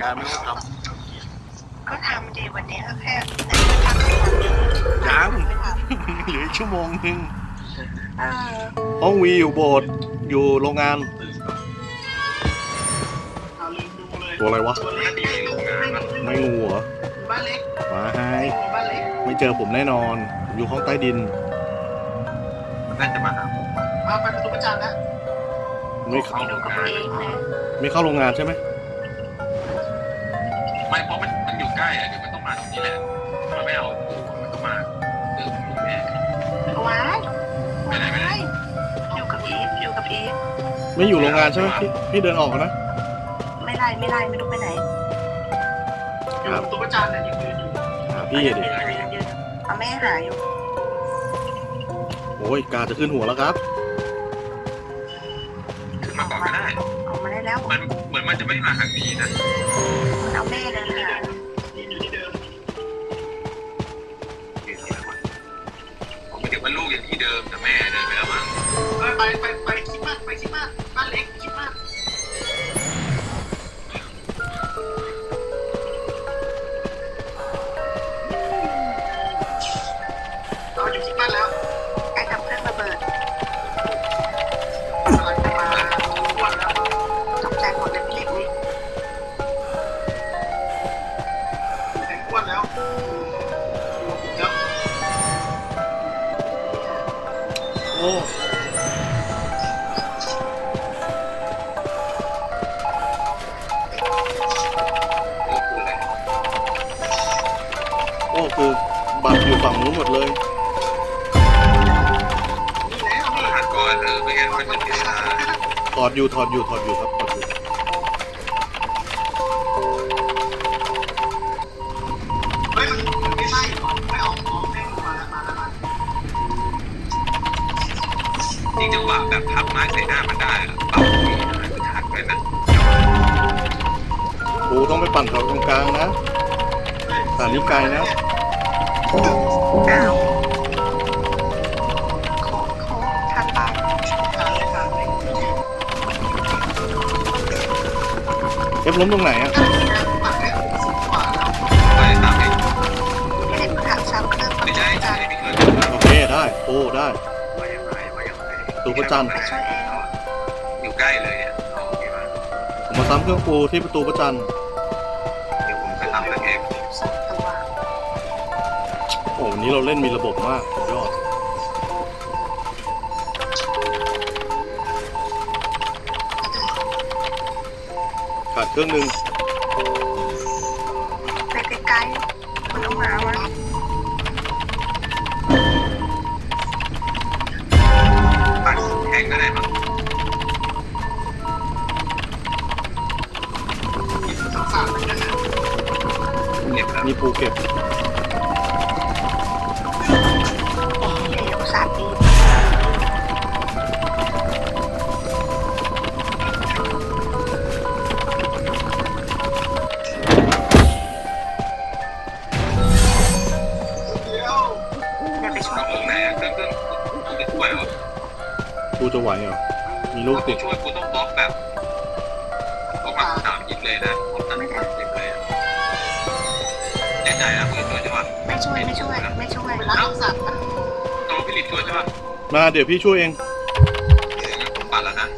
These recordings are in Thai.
การไม่ต้องทก็ทำดีวันนี้ก็แค่ำยังไม่ทเหลืออีกชั่วโมงหนึงำเออห้องวีอยู่โบสถ์อยู่โรงงานเอาลืมดูเลยตัวอะไรวะตัวเล็กไม่ดูไม่ดูไม่งูเหรอบ้านเล็กมาให้บ้านเล็กไม่เจอผมแน่นอน อยู่ห้องใต้ดิน น่าจะมาหาผมเอาไปประตูประจันนะไม่เข้าไปดูกับเองนะไม่เข้าโรงงานใช่ไหมไม่ เดี๋ยวมันต้องมาตรงนี้แหละถ้ามันไม่เอาตู้มันก็มาเดินอยู่แน่ว้ายไปไหนไม่ได้ว้ายอยู่กับอีฟอยู่กับอีฟไม่อยู่โรงงานใช่ไหมพี่พี่เดินออกนะไม่ไล่ไม่ไล่ไม่รู้ไปไหนอยู่ประตูประจันเนี่ยยังยืนอยู่หาพี่อะดิยืนยืนยืนเอาแม่หาอยู่โอ้ยกาจะขึ้นหัวแล้วครับขึ้นมาก่อนก็ได้ออกมาได้แล้วมันเหมือนมันจะไม่มาทางนี้นะมันเอาแม่เลยหา เออ อดอยู่ถอดอยู่ถอดอยู่ครับถอดอยู่เฮ้ยมันไม่ไล่ไม่ออกออกไม่มาแล้วมาแล้วมาจริงจังหวะแบบพับไม้ใส่หน้ามันได้อะปรับตรงนี้นะคือทักไปนะปูต้องไปปั่นแถวตรงกลางนะสถานีไกลนะ อ้าว อฟล้มตรงไหนอะปัดได้สิบกว่าแล้วไปตามเองพี่เคไม่ใช่จัใช่นไม่เคยโอเคได้ปูได้มายังไงมายังไงตูประจันไปช่วยเอยู่ใกล้เลยเนี่ยโอเคมาผมมาซ้ำเครื่องปูที่ประตูประจันเดี๋ยวผมไปทำเรื่องเองสองตัวโอ้วันนี้เราเล่นมีระบบมาก ขาดเครื่องหนึ่งไปไกลๆมันเอาหมามาตัดแข่งก็ได้มั้งสงสารมันนะเก็บแล้วมีปูเก็บ ไหวเหรอ มีลูกถ้ากูติด ช่วยกูต้องบล็อกแบบบล็อกแบบสนามยิงเลยนะบล็อกสนามยิงเลยอะแน่ใจนะมึงช่วยใช่ปะไม่ช่วยไม่ช่วยไม่ช่วยเวลาต้องสั่งนะตัวพิลิตช่วยใช่ปะมาเดี๋ยวพี่ช่วยเองเดี๋ยวงั้นผมปัดแล้วนะ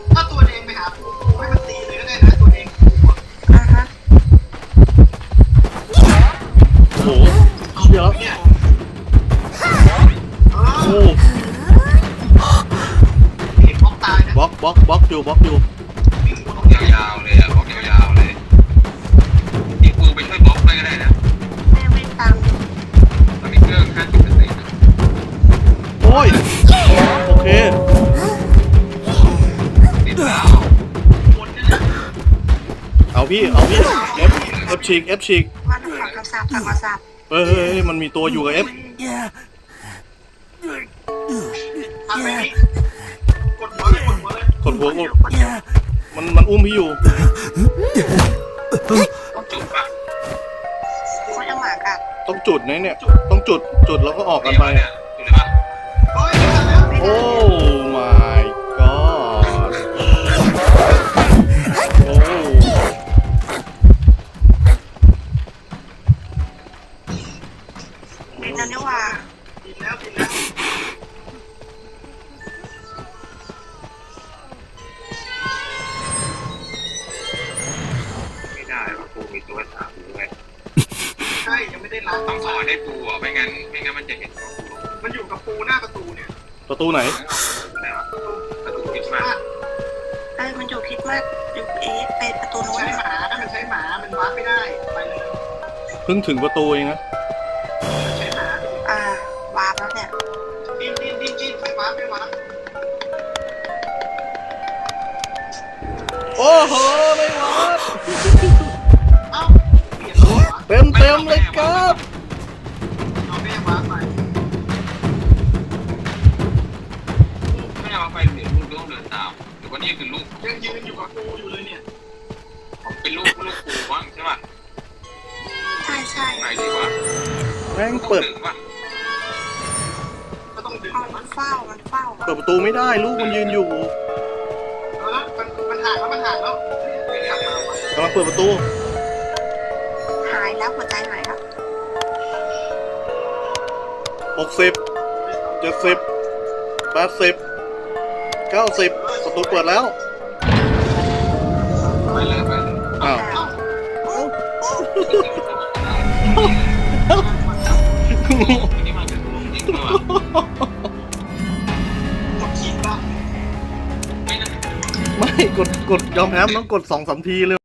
อกบล็อกอยู่บล็อกอยู่วิ่งบนบล็อกยาวๆเลยอะบล็อกยาวๆเลยยิงกูไปช่วยบล็อกเลยก็ได้นะแม่วิ่งตามอยู่มันมีเครื่องห้าสิบเปอร์เซ็นต์โอ้ยโอเคติดแล้วบนนี่แหละเอาเอาพี่เอาพี่ F F ฉีก F ฉีกว่าหนูขอโทรศัพท์ขอโทรศัพท์เฮ้ยเฮ้ยเฮ้ยมันมีตัวอยู่กับ F ทำไปนี่กดหัวเลย กดหัวเลยกดหัวกดกดเดี๋ยวมันมันอุ้มพี่อยู่จุดปะโคตรหมากัดต้องจุดนะเนี่ย ต้องจุดจุดแล้วก็ออกกันเดี๋ยวไปเนี่ยจุดเลยปะ ว่าปูมีตัวสามด้วยใช่ยังไม่ได้รับต้องถอดให้ปูอะไม่งั้นไม่งั้นมันจะเห็นว่าปูลงมันอยู่กับปูหน้าประตูเนี่ยประตูไหน อะไรวะประตูคริสต์มาสเอ้ยมันอยู่คิดมากอยู่เอ๊ะไปประตูนู้นใช้หมามันใช้หมามันวาร์ปไม่ได้ไปเลยเพิ่งถึงประตูเองนะใช้หมาอ่าวาร์ปแล้วเนี่ยดิ้นดิ้นดิ้นดิ้นไปวาร์ปไปวาร์ปโอ้โหไม่วัดเมเต็มเลยครับเอาแม่วาร์ปไปไม่เอาไปเดี๋ยวลูกต้องเดินตามหรือว่านี่คือลูกยังยืนอยู่กับปูอยู่เลยเนี่ยผมเป็นลูกลูกปูมั้งใช่ป่ะใช่ใช่ไหนดีวะแม่งต้องเปิดดึงป่ะก็ต้องดึงเอามัมันนเฝ้ามันเฝ้าเปิดประตูไม่ได้ลูกมันยืนอยู่แล้วมันมันห่างแล้วมันห่างแล้วกลับมาวะกำลังเปิดประตูหายแล้วหัวใจหายแล้วหกสิบเจ็ดสิบแปดสิบเก้าสิบประตูเปิดแล้วไปเลยไปเลยอ้าวแล้วนี่มันเป็นลูกจริงด้วยกดขีดบ้างไม่นะไม่กดกดยอมแพ้มันต้องกดสองสามทีเลย